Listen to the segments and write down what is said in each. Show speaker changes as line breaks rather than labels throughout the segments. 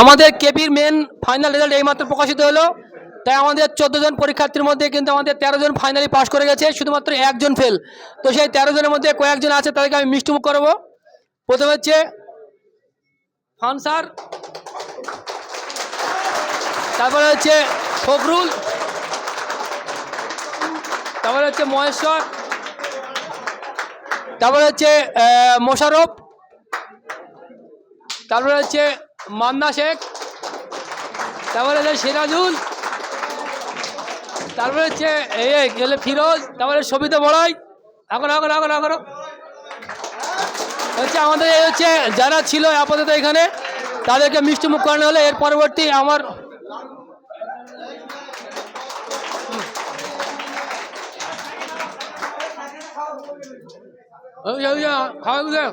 আমাদের কেপির main final result এইমাত্র প্রকাশিত হলো। তাই আমাদের চোদ্দ জন পরীক্ষার্থীর মধ্যে কিন্তু আমাদের তেরো জন ফাইনালি পাশ করে গেছে, শুধুমাত্র একজন ফেল তো সেই তেরো জনের মধ্যে কয়েকজন আছে, তাদেরকে আমি মিষ্টিমুখ করাবো। প্রথমে হচ্ছে খান স্যার। তারপরে হচ্ছে ফখরুল। তারপরে হচ্ছে মহেশ্বর। তারপরে হচ্ছে মোশারফ তারপরে হচ্ছে মান্না শেখ, তারপরে হচ্ছে সিরাজুল, তারপরে হচ্ছে এই গেলে ফিরোজ, তারপরে সবিতা বড়াই। এখন এখন এখন এখন। হচ্ছে আমাদের এই হচ্ছে যারা ছিল আপাতত এখানে, তাদেরকে মিষ্টি মুখ করানো হলে। এর পরবর্তী আমার খাওয়া?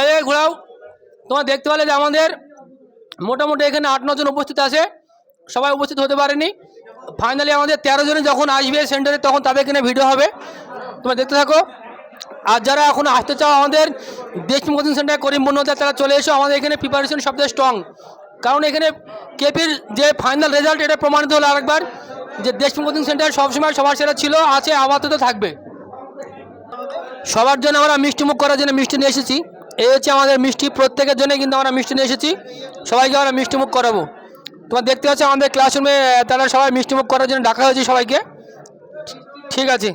এই ঘোরাও। তোমার দেখতে পেলে যে আমাদের মোটামুটি এখানে আট, নজন উপস্থিত আছে। সবাই উপস্থিত হতে পারেনি। ফাইনালি আমাদের তেরো জনে যখন আসবে সেন্টারে তখন তাদের এখানে ভিডিও হবে। তোমরা দেখতে থাকো। আর যারা এখন আসতে চাও আমাদের দেশমুখ কোচিং সেন্টার করিম বন্যতা তারা চলে এসো। আমাদের এখানে প্রিপারেশন সবচেয়ে স্ট্রং কারণ এখানে কেপির যে ফাইনাল রেজাল্ট এটা প্রমাণিত হলো আরেকবার। যে দেশপ্রেম কোচিং সেন্টার সবসময় সবার সেরা ছিল, আছে, আপাতত থাকবে। সবার জন্য আমরা মিষ্টি মুখ করার জন্য মিষ্টি নিয়ে এসেছি। এই হচ্ছে আমাদের মিষ্টি, প্রত্যেকের জন্য কিন্তু আমরা মিষ্টি নিয়ে এসেছি। সবাইকে আমরা মিষ্টি মুখ করাবো। তোমার দেখতে পাচ্ছ আমাদের ক্লাসরুমে তারা সবাই মিষ্টি মুখ করার জন্য ডাকা হয়েছে সবাইকে। ঠিক আছে।